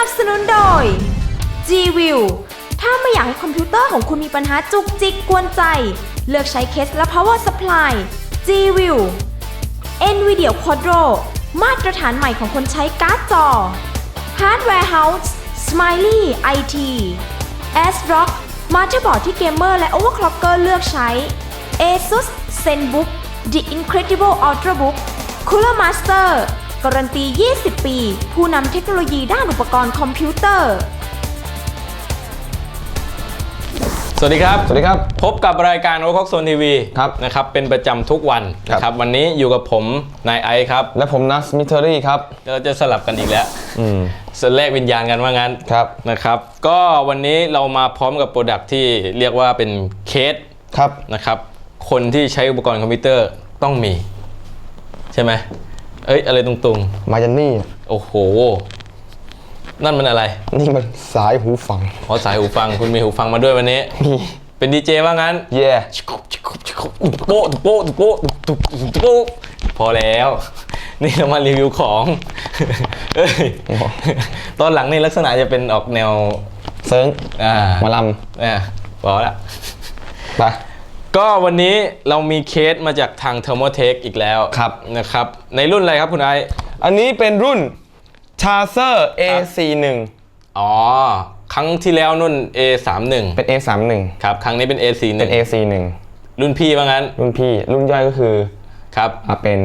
นับสนุนโดย G-View ถ้าไม่อยากให้คอมพิวเตอร์ของคุณมีปัญหาจุกจิกกวนใจ เลือกใช้เคสและ power supply G-View NVIDIA Quadro มาตรฐานใหม่ของคนใช้การ์ดจอ Hardware House Smiley IT ASRock มาเตอร์บอร์ดที่เกมเมอร์และ overclocker เลือกใช้ ASUS ZenBook The Incredible Ultrabook Cooler Master การันตี 20 ปี ผู้นำเทคโนโลยีด้านอุปกรณ์คอมพิวเตอร์ สวัสดีครับ สวัสดีครับ พบกับรายการโอคอกโซนทีวีครับนะครับ เป็นประจำทุกวันครับ นะครับ วันนี้อยู่กับผมนายไอซ์ครับและผมนัสมิเทอรี่ครับ เราจะสลับกันอีกแล้วอืม สแลกวิญญาณกันว่างั้นครับ นะครับ ก็วันนี้เรามาพร้อมกับโปรดักที่เรียกว่าเป็นเคสครับ นะครับ คนที่ใช้อุปกรณ์คอมพิวเตอร์ต้องมี ใช่ไหม เอ้ยอะไรตรงมายันนี่ๆโอ้โห นั่นมันอะไรนี่มันสายหูฟังขอสายหูฟัง คุณมีหูฟังมาด้วยวันนี้มีเป็นดีเจว่างั้นเย่ชิคุบชิคุบชิคุบตุ๊บโป๊ะตุ๊บโป๊ะตุ๊บโป๊ะตุ๊บตุ๊บตุ๊บตุ๊บโป๊ะพอแล้ว นี่เรามารีวิวของเอ้ยตอนหลังนี่ลักษณะจะเป็นออกแนว เซิร์งอ่าหมาลอ่าพอละำไป ก็วันนี้เรามีเคสมาจากทาง t h e r m o t e c h อีกแล้วครับ นะครับ ในรุ่นอะไรครับคุณไอซ์อันนี้เป็นรุ่น c h a r c e r A41 อ๋อ ครั้งที่แล้วนุ่น A31 เป็น A31 ครับ ครั้งนี้เป็น A41 เป็น A41 รุ่นพี่ว่างั้น รุ่นพี่รุ่นย่อยก็คือครับอ่าเป็น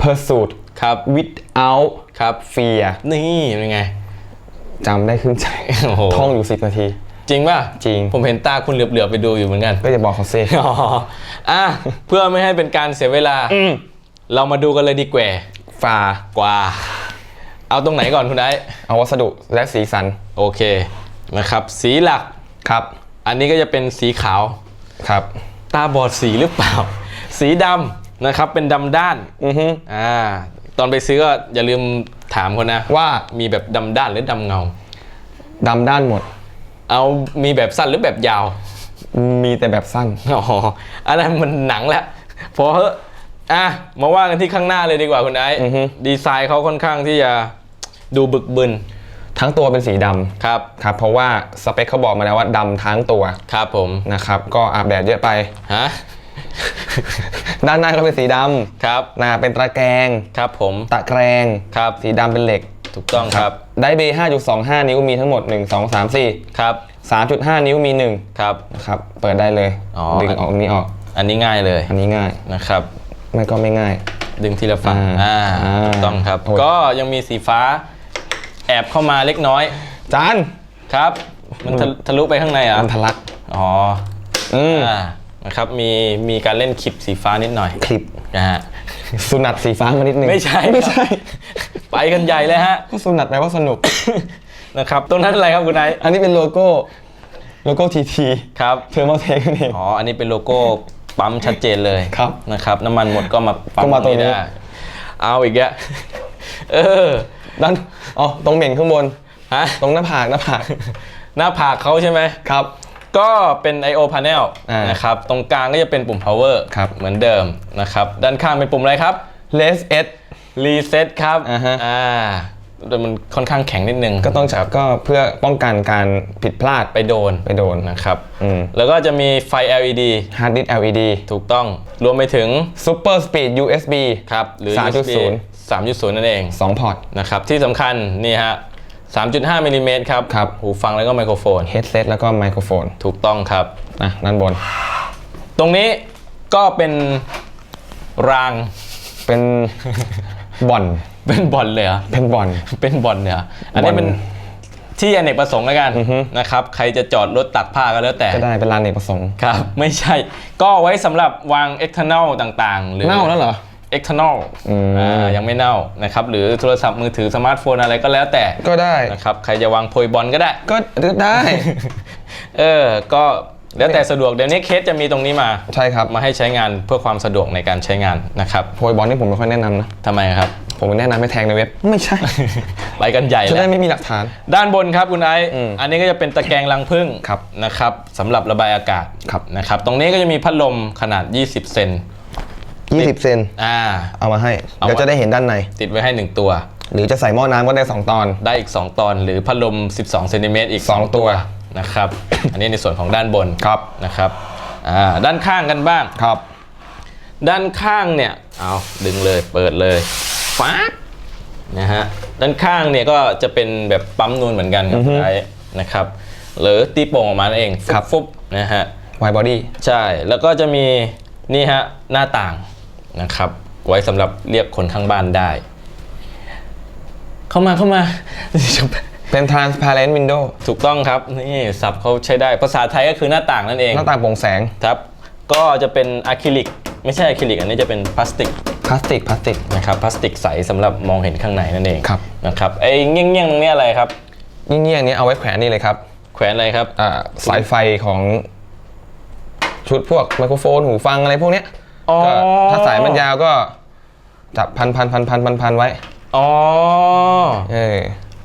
Pursuit ครับ Without ครับ Fear นี่เป็นไง จำได้ขึ้นใจ โอ้โห ท่องอยู่ 10 นาที จริงป่ะจริง ผมเห็นตาคุณเหลือบๆไปดูอยู่เหมือนกัน ก็จะบอกเขาเซ่อ๋ออะเพื่อไม่ให้เป็นการเสียเวลาอืมเรามาดูกันเลยดีกว่าฝากว่า เอาตรงไหนก่อนคุณไอ้เอาวัสดุและสีสัน โอเคนะครับ สีหลักครับ อันนี้ก็จะเป็นสีขาวครับ ตาบอดสีหรือเปล่า สีดำนะครับเป็นดำด้านอือฮึอ่าตอนไปซื้อก็อย่าลืมถามคนนะว่ามีแบบดำด้านหรือดำเงาดำด้านหมด เอามีแบบสั้นหรือแบบยาว มีแต่แบบสั้น อ๋อ อันนั้นมันหนังแล้วพอเถอะอะ มาว่ากันที่ข้างหน้าเลยดีกว่าคุณไอซ์อือฮึ ดีไซน์เขาค่อนข้างที่จะดูบึกบึน ทั้งตัวเป็นสีดำครับ ครับ เพราะว่าสเปคเขาบอกมาแล้วว่าดำทั้งตัวครับผม นะครับ ก็อาบแดดเยอะไป ฮะ ด้านหน้าก็เป็นสีดครับำหน้าเป็นตะแกรงครับผม ตะแกรงครับ สีดำเป็นเหล็ก ถูกต้องครับได้เบย์5.25 นิ้วมีทั้งหมด 1 2 3ครับ4 3.5 นิ้วมี 1 ครับนะครับเปิดได้เลยอ๋อ ดึงออกนี้ออก อันนี้ง่ายเลยอันนี้ง่ายนะครับ ไม่ก็ไม่ง่าย ดึงทีละฝั่งอ่าอ่าอ่าถูกต้องครับ โอ้ย ก็ยังมีสีฟ้าแอบเข้ามาเล็กน้อยจานครับ มันทะทะลุไปข้างในเหรอะมันทะลักอ๋ออืมอ่านะครับมีมีการเล่นคลิปสีฟ้านิดหน่อยคลิปนะฮะ สุนัตสีฟ้ามานิดนึงไม่ใช่ไม่ใช่ ไปกันใหญ่เลยฮะก็สุนัตแปลว่าสนุก นะครับตรงนั้นอะไรครับคุณไอซ์อันนี้เป็นโลโก้โลโก้ทีทีครับเทอร์โมเทคนี่นเองอ๋อ อันนี้เป็นโลโก้ปั๊มชัดเจนเลยครับนะครับ น้ำมันหมดก็มาปั๊มก็มาตรงนี้ ได้เอาอีกแล้วเออด้านอ๋อตรงเหม่งข้างบน ฮะตรงหน้าผากหน้าผากหน้าผากเขาใช่ไหม ครับ ก็เป็น I/O panel อ่านนะครับ ตรงกลางก็จะเป็นปุ่ม power ครับ เหมือนเดิมนะครับ ด้านข้างเป็นปุ่มอะไรครับ เลสเอส reset ครับอ่าฮะ อ่าแต่มันค่อนข้างแข็งนิดนึงก็ต้องจับก็เพื่อป้องกันการผิดพลาดไปโดนไปโดนนะครับ อืมแล้วก็จะมีไฟ LED ฮาร์ดดิส LED ถูกต้องรวมไปถึง Super Speed USB ครับ หรือ3.0 USB 3.0 นั่นเอง2พอร์ต นะครับที่สำคัญนี่ฮะ 3.5มิลลิเมตรครับ ครับ หูฟังแล้วก็ไมโครโฟน เฮดเซตแล้วก็ไมโครโฟนถูกต้องครับ นะด้านบน ตรงนี้ก็เป็นรางเป็น บ่อนเป็นบอลเลยเหรอเป็นบ่อนเป็นบอลเนี่ยเหรออันนี้บอลเป็นที่อเนกประสงค์แล้วกันอือฮึนะครับใครจะจอดรถตักผ้าก็แล้วแต่ก็ได้เป็นลานเอกประสงค์ครับ ไม่ใช่ ก็ไว้สำหรับวาง external ต่างๆ หรือเน่าแล้วเหรอ external อืมอ่ายังไม่เน่านะครับหรือโทรศัพท์มือถือสมาร์ทโฟนอะไรก็แล้วแต่ก็ได้นะครับใครจะวางโพยบอลก็ได้ ก็ได้ เออก็ แล้วแต่สะดวกเดี๋ยวนี้เคสจะมีตรงนี้มาใช่ครับ มาให้ใช้งานเพื่อความสะดวกในการใช้งานนะครับโพยบอลนี่ผมไม่ค่อยแนะนำนะทำไมครับผมแนะนำให้แทงในเว็บไม่ใช่ ไปกันใหญ่จะแล้ได้วไม่มีหลักฐาน ด้านบนครับคุณไอซ์อืมอันนี้ก็จะเป็นตะแกรงรังผึ้งครับนะครับสำหรับระบายอากาศครับนะครับตรงนี้ก็จะมีพัดลมขนาด 20 เซน20 เซนอ่าเอามาให้เอามาเดี๋ยวจะได้เห็นด้านใน ติดไว้ให้ 1 ตัว หรือจะใส่หม้อน้ำก็ได้ 2 ตอน ได้อีก 2 ตอน หรือพัดลม 12 เซนติเมตรอีกสอง2ตัว นะครับ อันนี้ในส่วนของด้านบนครับนะครับอ่าด้านข้างกันบ้างครับ ด้านข้างเนี่ยเอาดึงเลยเปิดเลยฟ้าบนะฮะด้านข้างเนี่ยก็จะเป็นแบบปั๊มนูนเหมือนกันครับไอ้นะครับหรือตีโป่งออกมานั่นเองฟุบฟุบนะฮะไวบอดี้ใช่แล้วก็จะมีนี่ฮะหน้าต่างนะครับ ไว้สำหรับเรียกคนข้างบ้านได้ เข้ามาเข้ามา เป็น transparent window ถูกต้องครับ นี่ศัพท์เขาใช้ได้ภาษาไทยก็คือหน้าต่างนั่นเอง หน้าต่างโปร่งแสงครับ ก็จะเป็นอะคริลิกไม่ใช่อะคริลิกอันนี้จะเป็นพลาสติกพลาสติกพลาสติกนะครับพลาสติกใสสำหรับมองเห็นข้างในนั่นเองครับนะครับไอ้เงี้ยงเงี้ยงๆตรงนี้อะไรครับยิ่งเงี้ยงนี้เอาไว้แขวนนี่เลยครับแขวนอะไรครับ อ่าสายไฟของชุดพวกไมโครโฟนหูฟังอะไรพวกเนี้ยอ๋อ ก็ถ้าสายมันยาวก็จับพันพันพันพันพันพันไว้ อ๋อ เออ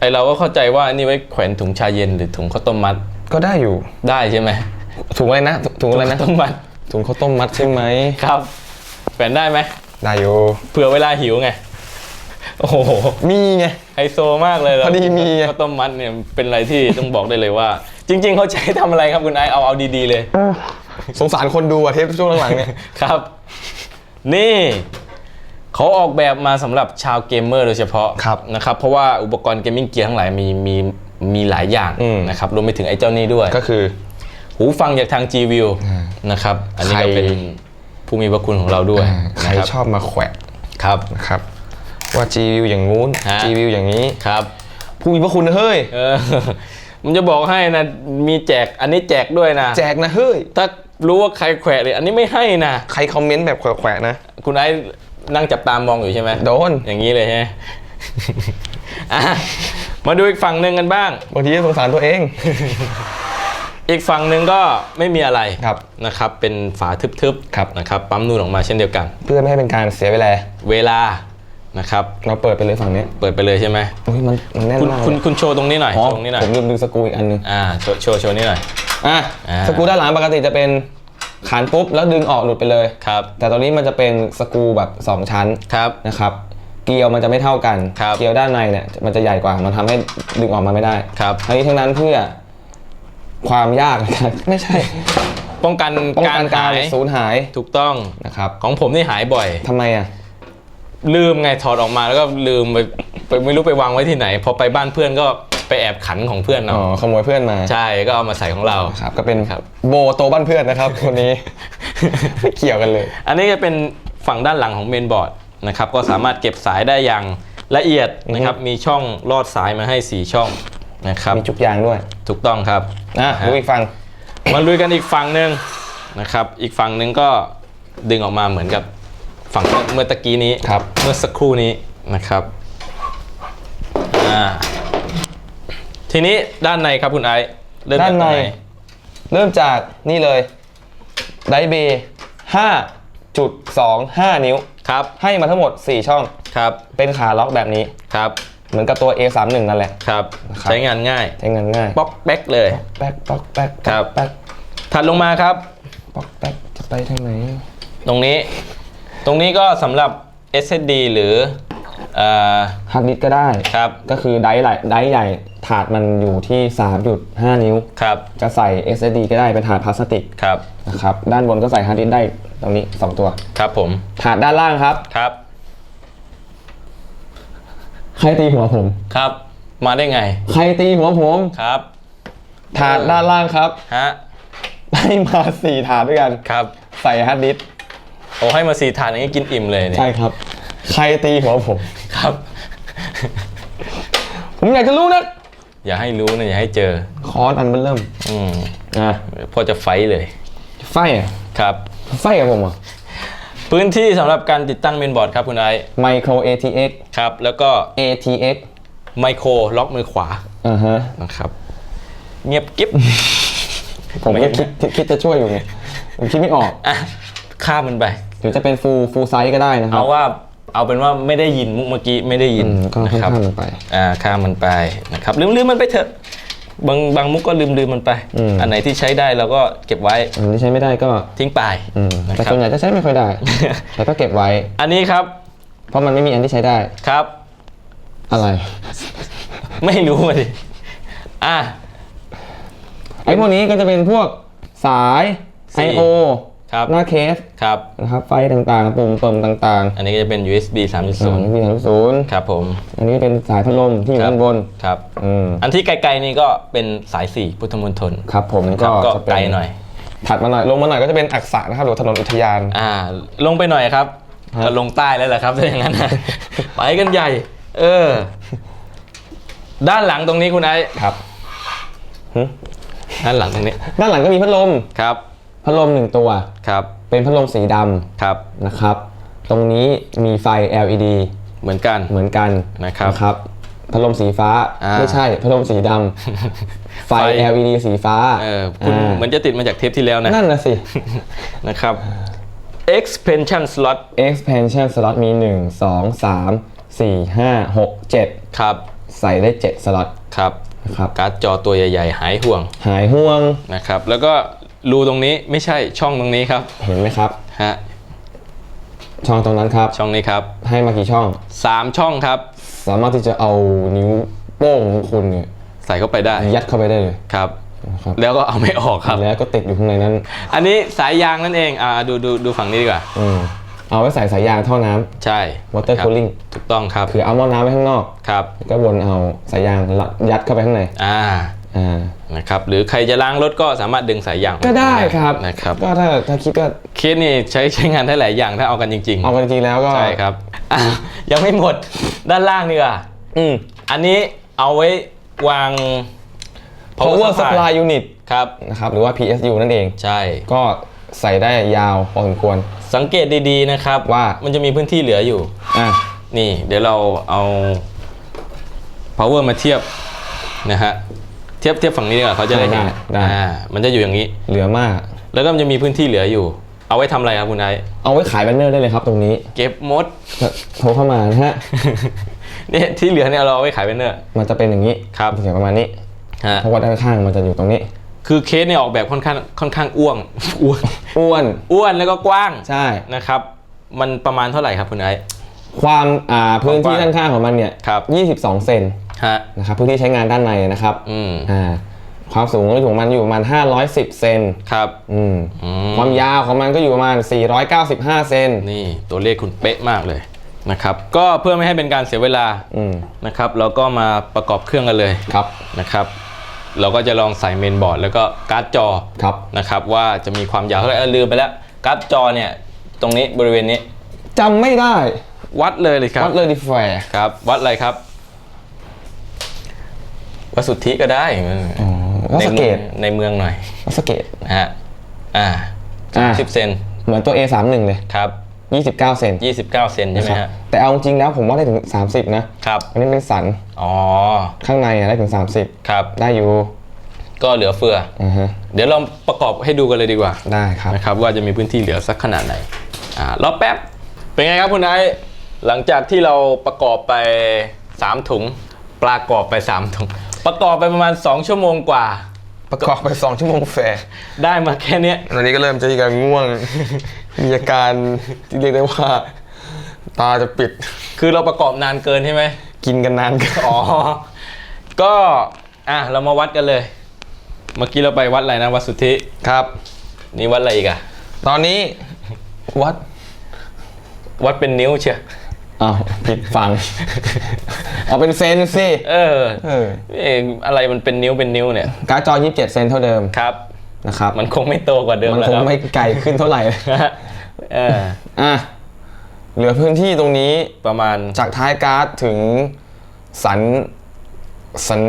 ไอเราก็เข้าใจว่าอันนี้ไว้แขวนถุงชาเย็นหรือถุงข้าวต้มมัดก็ได้อยู่ได้ใช่ไหมถุงอะไรนะถุงอะไรนะข้าวต้มมัดถุงข้าวต้มมัดใช่ไหมครับแขวนได้ไหมได้อยู่เผื่อเวลาหิวไงโอ้โหมีไงไฮโซมากเลยเหรพอดีมีไงข้าวต้มมัดเนี่ยเป็นอะไรที่ต้องบอกได้เลยว่า จริง ๆ เขาใช้ทำอะไรครับคุณไอเอาเอาดีๆเลยสงสารคนดูอะเทปช่วงหลังๆเนี่ยครับ นี่ เขาออกแบบมาสำหรับชาวเกมเมอร์โดยเฉพาะครับนะครับเพราะว่าอุปกรณ์เกมมิ่งเกียร์ทั้งหลายมีมีมีหลายอย่างอืม นะครับรวมไปถึงไอ้เจ้านี้ด้วย ก็คือ หูฟังจากทาง G View นะครับอันนี้ก็ใคร เป็นผู้มีพระคุณของเราด้วยใครนะครับชอบมาแขวะครับ นะครับ ว่า G view อย่างงู้น ฮะ G view อย่างนี้ ครับ ผู้มีพระคุณนะเฮ้ย เออ มันจะบอกให้นะมีแจกอันนี้แจกด้วยนะ แจกนะเฮ้ย ถ้ารู้ว่าใครแขวะเลยอันนี้ไม่ให้นะ ใครคอมเมนต์แบบแขวะๆนะ คุณไอ้ นั่งจับตามองอยู่ใช่ไหมโดน อย่างนี้เลยใช่ไหมอะมาดูอีกฝั่งหนึ่งกันบ้าง บางทีก็สงสารตัวเอง อีกฝั่งหนึ่งก็ไม่มีอะไรครับนะครับ เป็นฝาทึบครับ ๆนะครับ ปั๊มนูนออกมาเช่นเดียวกัน เพื่อไม่ให้เป็นการเสียเวลา เวลานะครับ เราเปิดไปเลยฝั่งนี้เปิดไปเลยใช่ไหมอุ้ยมันมันแน่นคุณมากคุณเลยคุณโชว์ตรงนี้หน่อยอ๋อโชว์ตรงนี้หน่อยผมลืมดึงสกรูอีกอันนึงอ่าโชว์โชว์โชว์นี่หน่อยอะอ่า สกรูด้านหลังปกติจะเป็น ขานปุ๊บแล้วดึงออกหลุดไปเลยครับ แต่ตอนนี้มันจะเป็นสกรูแบบสองชั้นครับนะครับเกลียวมันจะไม่เท่ากันครับเกลียวด้านในเนี่ยมันจะใหญ่กว่ามันทำให้ดึงออกมาไม่ได้ครับทั้งนี้ทั้งนั้นเพื่อความยากนะครับไม่ใช่ ป้องกันป้องการกันการหายสูญหายถูกต้องนะครับ ของผมนี่หายบ่อยทำไมอะลืมไงถอดออกมาแล้วก็ลืมไปไปไม่รู้ไปวางไว้ที่ไหน พอไปบ้านเพื่อนก็ ไปแอบขันของเพื่อนอ๋เนาะอขโมยเพื่อนมาใช่ก็เอามาใส่ของเรา ครับก็เป็นครับ โบโตบ้านเพื่อนนะครับคนนี้ ไม่เกี่ยวกันเลย อันนี้จะเป็นฝั่งด้านหลังของเมนบอร์ดนะครับก็สามารถเก็บสายได้อย่างละเอียดนะครับมีช่องลอดสายมาให้ 4 ช่องนะครับมีจุกยางด้วยถูกต้องครับ อะฮะดูอีกฝั่งมาลุยกันอีกฝั่งหนึ่งนะครับ อีกฝั่งหนึ่งก็ดึงออกมาเหมือนกับฝั่งเมื่อตะกี้นี้ครับ เมื่อสักครู่นี้นะครับอ่า ทีนี้ด้านในครับคุณไอซ์เริ่มจกด้านใน ตรงไหเริ่มจากนี่เลยไดเบย์5.25นิ้ว ครับให้มาทั้งหมด 4 ช่อง ครับเป็นขาล็อกแบบนี้ ครับเหมือนกับตัว A31 นั่นแหละ ครับนะครับ ใช้งานง่ายใช้งานง่ายป๊อกแป๊กเลย แป๊กป๊อกแป๊กครับ แป๊กถัดลงมาครับ ป๊อกแป๊กจะไปทางไหน ตรงนี้ ตรงนี้ก็สำหรับ SSD หรือเอ่อ ฮาร์ดดิสก์ก็ได้ครับก็คือไดร์ใหญ่ไดร์ใหญ่ถาดมันอยู่ที่ 3.5 นิ้วครับจะใส่ SSD ก็ได้เป็นถาดพลาสติกครับนะครับด้านบนก็ใส่ฮาร์ดดิสก์ได้ตรงนี้ 2 ตัว ครับผม ถาดด้านล่างครับครับ ใครตีหัวผมครับ มาได้ไง ใครตีหัวผมครับ ถาดด้านล่างครับฮะได้มาสี่ถาดด้วยกันครับ ใส่ฮาร์ดดิสก์โอ้ให้มาสีถาดอย่างนี้กินอิ่มเลยเนี่ยใช่ครับ ใครตีหัวผมครับ ผมอยากจะรู้นะ อย่าให้รู้นะอย่าให้เจอ คอร์สอันมันเริ่ม อืมอะพอจะไฟท์เลย ไฟอะครับ ไฟกับผมอะพื้นที่สำหรับการติดตั้งเมนบอร์ดครับคุณไอซ์ไมโคร ATX ครับ แล้วก็ ATX ไมโครล็อกมือขวาอ่าฮะ นะครับ เงียบกิ๊บ ผมก็คิดคิดจะช่วยอยู่ไงผมคิดไม่ออก อะข้ามมันไป หรือจะเป็นฟูลฟูลไซส์ก็ได้นะครัเอาว่า เอาเป็นว่าไม่ได้ยินมุกเมื่อกี้ไม่ได้ยินอืมก็นะค่อนครับข้างไป อ่าข้ามมันไปนะครับลืมลืมมันไปเถอะบางบางมุกก็ลืมลืมมันไป อืม อันไหนที่ใช้ได้เราก็เก็บไว้อันที่ใช้ไม่ได้ก็ทิ้งไปอืมนะแต่ครัส่บวนใหญ่จะใช้ไม่ค่อยได้ แต่ก็เก็บไว้ อันนี้ครับเพราะมันไม่มีอันที่ใช้ได้ครับ อะไร ไม่รู้มาดิอะ ไอ้พวกนี้ก็จะเป็นพวกสาย สี่ I/O ครับหน้าเคสครับนะครับไฟต่างๆปุ่มเปิมต่างอันนี้ก็จะเป็น USB ๆ3.0มีสามศูนย์ครับผม อันนี้เป็นสายพัดลมที่อยู่ครับด้านบนครับ อืมอันที่ไกลๆนี่ก็เป็นสาย 4 พุทธมณฑลครับผมครัก็บก็จะเป็นไกลหน่อย ถัดมาหน่อยลงมาหน่อยก็จะเป็นอักษะนะครับหรือถนนอุทยาน อ่า ลงไปหน่อยครับฮะ ก็ลงใต้แล้วแหละครับถ้าอย่างนั้นนะ ไปกันใหญ่ เออ ด้านหลังตรงนี้คุณไอ้ครับหึด้านหลังตรงนี้ ด้านหลังก็มีพัดลม ครับ พัดลมหนึ่งตัว ครับ เป็นพัดลมสีดำครับนะครับ ตรงนี้มีไฟ LED เหมือนกัน เหมือนกันนะครับนะครับพัดลมสีฟ้าอ่าไม่ใช่พัดลมสีดำไฟ ไฟ LED สีฟ้าเออคุณาเหมือนจะติดมาจากเทปที่แล้วนะ นั่นนะสิ นะครับ expansion slot expansion slot มี 1 2 3 4 5 6 7 ครับ ใส่ได้ 7 สล็อตครับ นะครับการ์ดจอตัวใหญ่ ๆ หายห่วง หายห่วงนะครับ แล้วก็ รูตรงนี้ไม่ใช่ช่องตรงนี้ครับเห็นไหมครับ ฮะช่องตรงนั้นครับ ช่องนี้ครับให้มากี่ช่อง สามช่องครับ สามารถที่จะเอานิ้วโป้งของคุณเนี่ยใส่เข้าไปได้ยัดเข้าไปได้เลยครับ นะครับแล้วก็เอาไม่ออกครับ แล้วก็ติดอยู่ข้างในนั้น อันนี้สายยางนั่นเองอ่าดูดูดูฝั่งนี้ดีกว่า อืมเอาไว้ใส่สายยางท่อน้ำ ใช่ water ครับ cooling ถูกต้องครับคือเอาหม้อน้ำไว้ข้างนอก ครับก็วนเอาสายยางยัดเข้าไปข้างใน อ่าอ่า นะครับหรือใครจะล้างรถก็สามารถดึงสายยางออก็ได้ครับนะครับก็ถ้าถ้าคิดว่าเคสนี่ใช้ใช้งานได้หลายอย่างถ้าเอากันจริงเอากันจริงๆแล้วก็ๆใช่ครับอะยังไม่หมดด้านล่างนี่อะอืมอันนี้เอาไว้วาง power supply unit ครับนะครับหรือว่า PSU นั่นเองใช่ ก็ใส่ได้ยาวพอสมควร สังเกตดีๆนะครับว่ามันจะมีพื้นที่เหลืออยู่อะนี่เดี๋ยวเราเอา power มาเทียบนะฮะ เทียบเทียบฝั่งนี้ดีกว่าเขาจะได้เห็นได้ อ่ามันจะอยู่อย่างนี้ เหลือมาก แล้วก็มันจะมีพื้นที่เหลืออยู่ เอาไว้ทำอะไรครับคุณไอซ์เอาไว้ขายแบนเนอร์ได้เลยครับตรงนี้เก็บมด โทรเข้ามานะฮะ เนี่ยที่เหลือเนี่ยเราเอาไว้ขายเป็นเนื้อมันจะเป็นอย่างนี้ครับเสียงประมาณนี้ฮะ เพราะว่าด้านข้างมันจะอยู่ตรงนี้ คือเคสเนี่ยออกแบบค่อนข้างค่อนข้างอ้วง อ้วนอ้วน อ้วนแล้วก็กว้างใช่ นะครับ มันประมาณเท่าไหร่ครับคุณไอซ์ ความอ่าพื้นที่กว้างด้านข้างของมันเนี่ยครับ 22 เซนฮะ นะครับพื้นที่ใช้งานด้านในนะครับอืมอ่าความสูงก็อยู่ประมาณอยู่ประมาณ 510 เซนครับอืมอืมความยาวของมันก็อยู่ประมาณ 495 เซนนี่ตัวเลขคุณเป๊ะมากเลยนะครับก็เพื่อไม่ให้เป็นการเสียเวลาอืมนะครับเราก็มาประกอบเครื่องกันเลยครับนะครับ เราก็จะลองใส่เมนบอร์ด แล้วก็การ์ดจอครับนะครับ ว่าจะมีความยาวเท่าไหร่เออลืมไปแล้วการ์ดจอเนี่ยตรงนี้บริเวณนี้จำไม่ได้วัดเลยเลยครับวัดเลยดีแฟร์ครับวัดอะไรครับ วัดสุทธิก็ได้วัดสะเกตในมืองในเมืองหน่อยวัดสะเกตนะฮะอ่าอ่าสิบเซนเหมือนตัว A31 เลยครับ29 เซนยี่สิบเก้าเซนใช่ไหมครับฮะแต่เอาจริงแล้วผมว่าได้ถึง 30 นะครับอันนี้เป็นสันอ๋อข้างในอะได้ถึงครับ30ได้อยู่ ก็เหลือเฟืออ่าฮะเดี๋ยวเราประกอบให้ดูกันเลยดีกว่าได้ครับนะครับว่าจะมีพื้นที่เหลือสักขนาดไหนอ่ารอแป๊บ เป็นไงครับคุณไอซ์หลังจากที่เราประกอบไป 3 ถุง ปลากรอบไป 3 ถุง ประกอบไปประมาณ 2 ชั่วโมงกว่า ประกอบไป2ชั่วโมงแฟร์ได้มาแค่เนี้ยตอนนี้ก็เริ่มจะมีการง่วง มีอาการที่เรียกได้ว่า ตาจะปิด คือเราประกอบนานเกินใช่ไหม กินกันนานเกันอ๋อ ก็ อะ เรามาวัดกันเลย เมื่อกี้เราไปวัดอะไรนะ วัดสุทธิ ครับ นี่วัดอะไรอีกอะตอนนี้วัด วัดเป็นนิ้วเชียว อ้าวผิดฟัง เอาเป็นเซนสิเออเออเอ๊ะอะไรมันเป็นนิ้วเป็นนิ้วเนี่ยการ์ดจอ 27 เซนเท่าเดิมครับนะครับ มันคงไม่โตกว่าเดิมมันแล้วคงครับไม่ไกลขึ้นเท่าไหร่ เอออะ เหลือพื้นที่ตรงนี้ประมาณจากท้ายการ์ดถึงสันสัน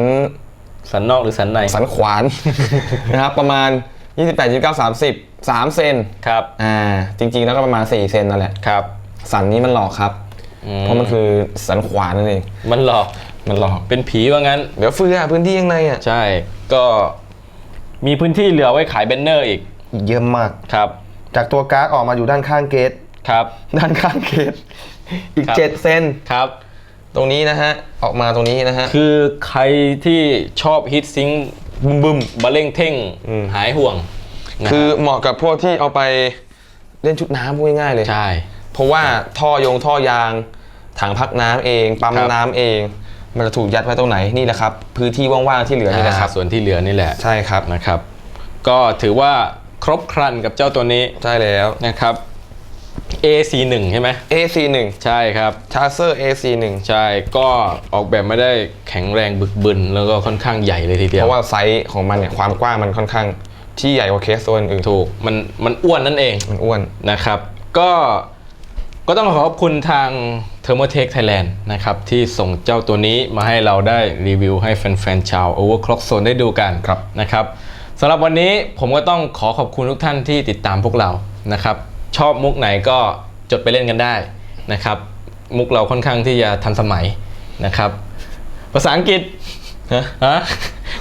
สันนอกหรือสันในสันขวาน นะครับ ประมาณ 28 29 30 3 เซนครับ อ่า จริงๆแล้วก็ประมาณ 4 เซนนั่นแหละ ครับ สันนี้มันหลอกครับอื เพราะมันคือสันขวานนั่นเองมันหลอกมันหลอกเป็นผีว่างั้นเดี๋ยวเฟือพื้นที่ข้างในอะใช่ก็มีพื้นที่เหลือไว้ขายเบนเนอร์อีกเยอะมากครับ จากตัวการ์ดออกมาอยู่ด้านข้างเกตครับด้านข้างเกตอีกครับ7เซนครับ ตรงนี้นะฮะ ออกมาตรงนี้นะฮะ คือใครที่ชอบฮิตซิงบึมบึมบะเล่งเท่งอืมหายห่วงนะคือเหมาะกับพวกที่เอาไปเล่นชุดน้ำพูดง่ายๆเลย ใช่ เพราะว่าท่อยงท่อยาง ถังพักน้ำเอง ปั๊มครับ น้ำเอง มันจะถูกยัดไว้ตรงไหนนี่แหละครับ พื้นที่ว่างๆที่เหลือนี่แหละครับอ่าส่วนที่เหลือนี่แหละใช่ครับนะครับ ก็ถือว่าครบครันกับเจ้าตัวนี้ใช่แล้ว นะครับ AC1 ใช่ไหม AC1 ใช่ครับ ชาร์เซอร์ AC1 ใช่ก็ออกแบบไม่ได้แข็งแรงบึกบึน แล้วก็ค่อนข้างใหญ่เลยทีเดียเพวราะว่าไซส์ของมันเนี่ยความกว้างมันค่อนข้างที่ใหญ่กว่าเคสตัวอื่นถูกมันมันอ้วนนั่นเองมันอ้วน นะครับ ก็ ก็ต้องขอขอบคุณทาง Thermotech Thailand นะครับที่ส่งเจ้าตัวนี้มาให้เราได้รีวิวให้แฟนๆชาว Overclock Zone ได้ดูกันครับนะครับสำหรับวันนี้ผมก็ต้องขอขอบคุณทุกท่านที่ติดตามพวกเรานะครับชอบมุกไหนก็จดไปเล่นกันได้นะครับมุกเราค่อนข้างที่จะทันสมัยนะครับ ภาษาอังกฤษฮะฮะ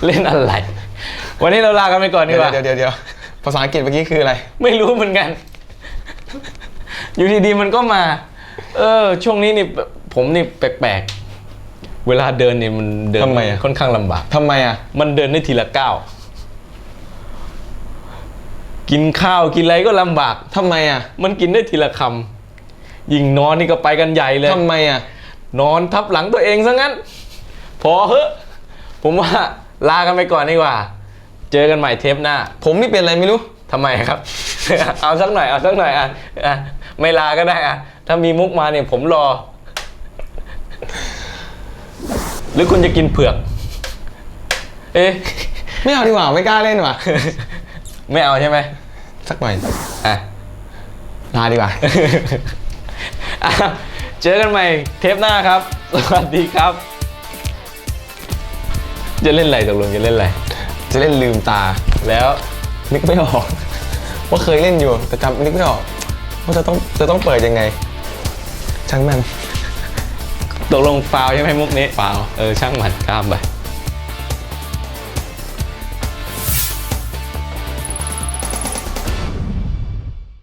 เล่นอะไร วันนี้เราลากันไปก่อนดีเดี๋ยกวว่าเดี๋ยวเดี๋ยวเดี๋ยวภาษาอังกฤษเมื่อกี้คืออะไร ไม่รู้เหมือนกัน อยู่ดีๆมันก็มา เออ ช่วงนี้นี่ผมนี่แปลกๆ เวลาเดินนี่มันเดินทำไมอะ ค่อนข้างลำบาก ทำไมอะ มันเดินได้ทีละก้าวกินข้าวกินอะไรก็ลำบาก ทำไมอะ มันกินได้ทีละคำยิงนอนนี่ก็ไปกันใหญ่เลย ทำไมอะ นอนทับหลังตัวเองซะงั้น พอเหอะผมว่าลากันไปก่อนดีกว่า เจอกันใหม่เทปหน้า ผมนี่เป็นอะไรไม่รู้ ทำไมครับ เอาสักหน่อย เอาสักหน่อยอะอะ ไม่ลาก็ได้อะถ้ามีมุกมาเนี่ยผมรอ หรือคุณจะกินเผือก เอ๊ะ ไม่เอาดีกว่าไม่กล้าเล่นว่ะ ไม่เอาใช่ไหมสักหน่อยอะ ลาดีกว่า อะเจอกันใหม่เทปหน้าครับ สวัสดีครับ จะเล่นอะไรตกลงจะเล่นอะไร จะเล่นลืมตา แล้ว นึกไม่ออก ว่าเคยเล่นอยู่แต่จำนึกไม่ออก ว่าจะต้องจะต้องเปิดยังไงช่างมันตกลงฟาวใช่ไหมมุกนี้ฟาวเออช่างมันข้ามไป